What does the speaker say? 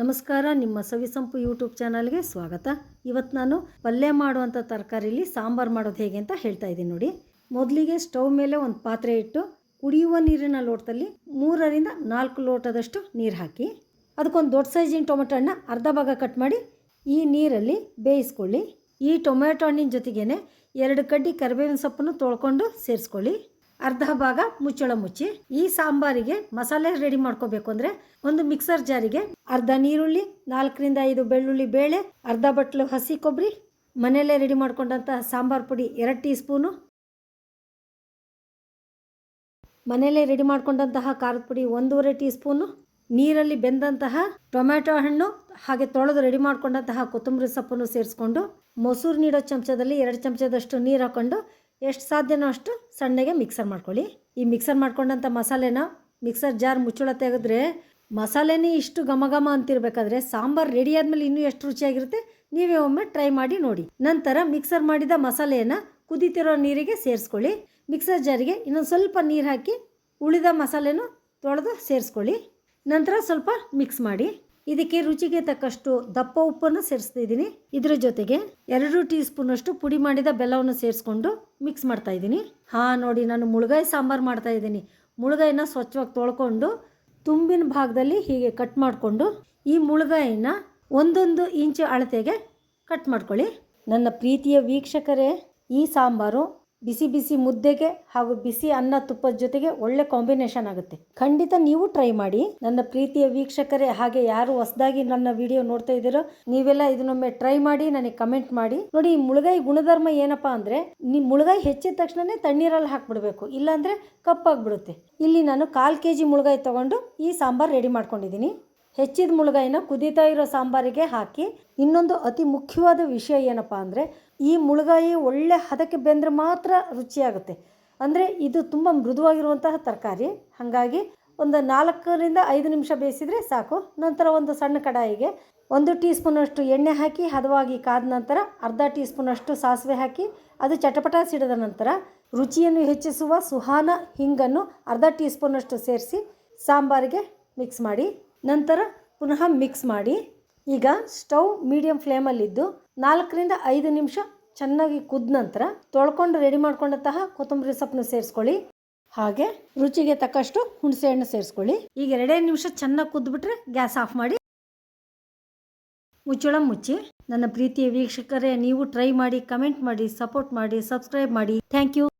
ನಮಸ್ಕಾರ, ನಿಮ್ಮ ಸವಿಸಂಪು ಯೂಟ್ಯೂಬ್ ಚಾನಲ್ಗೆ ಸ್ವಾಗತ. ಇವತ್ತು ನಾನು ಪಲ್ಯ ಮಾಡುವಂಥ ತರಕಾರಿಲಿ ಸಾಂಬಾರು ಮಾಡೋದು ಹೇಗೆ ಅಂತ ಹೇಳ್ತಾ ಇದ್ದೀನಿ ನೋಡಿ. ಮೊದಲಿಗೆ ಸ್ಟವ್ ಮೇಲೆ ಒಂದು ಪಾತ್ರೆ ಇಟ್ಟು ಕುಡಿಯುವ ನೀರಿನ ಲೋಟದಲ್ಲಿ ಮೂರರಿಂದ ನಾಲ್ಕು ಲೋಟದಷ್ಟು ನೀರು ಹಾಕಿ, ಅದಕ್ಕೊಂದು ದೊಡ್ಡ ಸೈಜಿನ ಟೊಮೆಟೊ ಹಣ್ಣ ಅರ್ಧ ಭಾಗ ಕಟ್ ಮಾಡಿ ಈ ನೀರಲ್ಲಿ ಬೇಯಿಸ್ಕೊಳ್ಳಿ. ಈ ಟೊಮೆಟೊ ಹಣ್ಣಿನ ಜೊತೆಗೇನೆ ಎರಡು ಕಡ್ಡಿ ಕರಿಬೇವಿನ ಸೊಪ್ಪನ್ನು ತೊಳ್ಕೊಂಡು ಸೇರಿಸ್ಕೊಳ್ಳಿ. ಅರ್ಧ ಭಾಗ ಮುಚ್ಚಳ ಮುಚ್ಚಿ, ಈ ಸಾಂಬಾರಿಗೆ ಮಸಾಲೆ ರೆಡಿ ಮಾಡ್ಕೋಬೇಕು ಅಂದರೆ ಒಂದು ಮಿಕ್ಸರ್ ಜಾರಿಗೆ ಅರ್ಧ ನೀರುಳ್ಳಿ, ನಾಲ್ಕರಿಂದ ಐದು ಬೆಳ್ಳುಳ್ಳಿ ಬೇಳೆ, ಅರ್ಧ ಬಟ್ಲು ಹಸಿ ಕೊಬ್ಬರಿ ಮನೆಯಲ್ಲೇ ರೆಡಿ ಮಾಡ್ಕೊಂಡಂತ ಸಾಂಬಾರ್ ಪುಡಿ ಎರಡು ಟೀ ಸ್ಪೂನು ಮನೆಯಲ್ಲೇ ರೆಡಿ ಮಾಡ್ಕೊಂಡಂತಹ ಖಾರದ ಪುಡಿ ಒಂದೂವರೆ ಟೀ ಸ್ಪೂನು ನೀರಲ್ಲಿ ಬೆಂದಂತಹ ಟೊಮ್ಯಾಟೊ ಹಣ್ಣು, ಹಾಗೆ ತೊಳೆದು ರೆಡಿ ಮಾಡ್ಕೊಂಡಂತಹ ಕೊತ್ತಂಬರಿ ಸೊಪ್ಪನ್ನು ಸೇರಿಸ್ಕೊಂಡು, ಮೊಸರು ನೀಡೋ ಚಮಚದಲ್ಲಿ ಎರಡು ಚಮಚದಷ್ಟು ನೀರು ಹಾಕೊಂಡು ಎಷ್ಟು ಸಾಧ್ಯನೋ ಅಷ್ಟು ಸಣ್ಣಗೆ ಮಿಕ್ಸರ್ ಮಾಡ್ಕೊಳ್ಳಿ. ಈ ಮಿಕ್ಸರ್ ಮಾಡ್ಕೊಂಡಂಥ ಮಸಾಲೆನ ಮಿಕ್ಸರ್ ಜಾರ್ ಮುಚ್ಚಳ ತೆಗೆದ್ರೆ ಮಸಾಲೆನೇ ಇಷ್ಟು ಘಮ ಘಮ ಅಂತಿರಬೇಕಾದ್ರೆ ಸಾಂಬಾರು ರೆಡಿ ಆದಮೇಲೆ ಇನ್ನೂ ಎಷ್ಟು ರುಚಿಯಾಗಿರುತ್ತೆ ನೀವೇ ಒಮ್ಮೆ ಟ್ರೈ ಮಾಡಿ ನೋಡಿ. ನಂತರ ಮಿಕ್ಸರ್ ಮಾಡಿದ ಮಸಾಲೆಯನ್ನು ಕುದೀತಿರೋ ನೀರಿಗೆ ಸೇರಿಸ್ಕೊಳ್ಳಿ. ಮಿಕ್ಸರ್ ಜಾರಿಗೆ ಇನ್ನೊಂದು ಸ್ವಲ್ಪ ನೀರು ಹಾಕಿ ಉಳಿದ ಮಸಾಲೆನೂ ತೊಳೆದು ಸೇರಿಸ್ಕೊಳ್ಳಿ. ನಂತರ ಸ್ವಲ್ಪ ಮಿಕ್ಸ್ ಮಾಡಿ. ಇದಕ್ಕೆ ರುಚಿಗೆ ತಕ್ಕಷ್ಟು ದಪ್ಪ ಉಪ್ಪನ್ನು ಸೇರಿಸ್ತಿದ್ದೀನಿ. ಇದರ ಜೊತೆಗೆ ಎರಡು ಟೀ ಸ್ಪೂನಷ್ಟು ಪುಡಿ ಮಾಡಿದ ಬೆಲ್ಲವನ್ನು ಸೇರಿಸ್ಕೊಂಡು ಮಿಕ್ಸ್ ಮಾಡ್ತಾ ಇದ್ದೀನಿ. ಹಾಂ, ನೋಡಿ, ನಾನು ಮುಳುಗಾಯಿ ಸಾಂಬಾರು ಮಾಡ್ತಾ ಇದ್ದೀನಿ. ಮುಳುಗಾಯಿನ ಸ್ವಚ್ಛವಾಗಿ ತೊಳ್ಕೊಂಡು ತುಂಬಿನ ಭಾಗದಲ್ಲಿ ಹೀಗೆ ಕಟ್ ಮಾಡಿಕೊಂಡು ಈ ಮುಳುಗಾಯಿನ ಒಂದೊಂದು ಇಂಚು ಅಳತೆಗೆ ಕಟ್ ಮಾಡ್ಕೊಳ್ಳಿ. ನನ್ನ ಪ್ರೀತಿಯ ವೀಕ್ಷಕರೇ, ಈ ಸಾಂಬಾರು ಬಿಸಿ ಬಿಸಿ ಮುದ್ದೆಗೆ ಹಾಗೂ ಬಿಸಿ ಅನ್ನ ತುಪ್ಪದ ಜೊತೆಗೆ ಒಳ್ಳೆ ಕಾಂಬಿನೇಷನ್ ಆಗುತ್ತೆ. ಖಂಡಿತ ನೀವು ಟ್ರೈ ಮಾಡಿ. ನನ್ನ ಪ್ರೀತಿಯ ವೀಕ್ಷಕರೇ, ಹಾಗೆ ಯಾರು ಹೊಸದಾಗಿ ನನ್ನ ವಿಡಿಯೋ ನೋಡ್ತಾ ಇದ್ದೀರೋ, ನೀವೆಲ್ಲ ಇದನ್ನೊಮ್ಮೆ ಟ್ರೈ ಮಾಡಿ, ನನಗೆ ಕಮೆಂಟ್ ಮಾಡಿ. ನೋಡಿ, ಈ ಮುಳುಗಾಯಿ ಗುಣಧರ್ಮ ಏನಪ್ಪಾ ಅಂದ್ರೆ, ನೀ ಮುಳುಗಾಯಿ ಹೆಚ್ಚಿದ ತಕ್ಷಣನೇ ತಣ್ಣೀರಲ್ಲಿ ಹಾಕ್ಬಿಡ್ಬೇಕು. ಇಲ್ಲಾಂದ್ರೆ ಕಪ್ಪಾಗ್ಬಿಡುತ್ತೆ. ಇಲ್ಲಿ ನಾನು ಕಾಲು ಕೆ ಜಿ ಮುಳುಗಾಯಿ ತಗೊಂಡು ಈ ಸಾಂಬಾರು ರೆಡಿ ಮಾಡ್ಕೊಂಡಿದ್ದೀನಿ. ಹೆಚ್ಚಿದ ಮುಳುಗಾಯಿನ ಕುದೀತಾ ಇರೋ ಸಾಂಬಾರಿಗೆ ಹಾಕಿ ಇನ್ನೊಂದು ಅತಿ ಮುಖ್ಯವಾದ ವಿಷಯ ಏನಪ್ಪ ಅಂದರೆ ಈ ಮುಳುಗಾಯಿ ಒಳ್ಳೆ ಹದಕ್ಕೆ ಬೆಂದರೆ ಮಾತ್ರ ರುಚಿಯಾಗುತ್ತೆ. ಅಂದರೆ ಇದು ತುಂಬ ಮೃದುವಾಗಿರುವಂತಹ ತರಕಾರಿ. ಹಾಗಾಗಿ ಒಂದು ನಾಲ್ಕರಿಂದ ಐದು ನಿಮಿಷ ಬೇಯಿಸಿದರೆ ಸಾಕು. ನಂತರ ಒಂದು ಸಣ್ಣ ಕಡಾಯಿಗೆ ಒಂದು ಟೀ ಸ್ಪೂನಷ್ಟು ಎಣ್ಣೆ ಹಾಕಿ, ಹದವಾಗಿ ಕಾದ ನಂತರ ಅರ್ಧ ಟೀ ಸ್ಪೂನಷ್ಟು ಸಾಸಿವೆ ಹಾಕಿ, ಅದು ಚಟಪಟ ಸಿಡಿದ ನಂತರ ರುಚಿಯನ್ನು ಹೆಚ್ಚಿಸುವ ಸುಹಾನ ಹಿಂಗನ್ನು ಅರ್ಧ ಟೀ ಸ್ಪೂನಷ್ಟು ಸೇರಿಸಿ ಸಾಂಬಾರಿಗೆ ಮಿಕ್ಸ್ ಮಾಡಿ ನಂತರ ಪುನಃ ಮಿಕ್ಸ್ ಮಾಡಿ, ಈಗ ಸ್ಟವ್ ಮೀಡಿಯಂ ಫ್ಲೇಮಲ್ಲಿದ್ದು ನಾಲ್ಕರಿಂದ ಐದು ನಿಮಿಷ ಚೆನ್ನಾಗಿ ಕುದ್ದ ನಂತರ ತೊಳ್ಕೊಂಡು ರೆಡಿ ಮಾಡ್ಕೊಂಡಂತಹ ಕೊತ್ತಂಬರಿ ಸೊಪ್ಪನ್ನ ಸೇರಿಸ್ಕೊಳ್ಳಿ. ಹಾಗೆ ರುಚಿಗೆ ತಕ್ಕಷ್ಟು ಹುಣಸೆ ಹಣ್ಣು ಸೇರಿಸ್ಕೊಳ್ಳಿ. ಈಗ ಎರಡೇ ನಿಮಿಷ ಚೆನ್ನಾಗಿ ಕುದ್ಬಿಟ್ರೆ ಗ್ಯಾಸ್ ಆಫ್ ಮಾಡಿ. ಮುಚ್ಚಳ ಮುಚ್ಚಿ. ನನ್ನ ಪ್ರೀತಿಯ ವೀಕ್ಷಕರೇ, ನೀವು ಟ್ರೈ ಮಾಡಿ, ಕಮೆಂಟ್ ಮಾಡಿ, ಸಪೋರ್ಟ್ ಮಾಡಿ, ಸಬ್ಸ್ಕ್ರೈಬ್ ಮಾಡಿ. Thank you.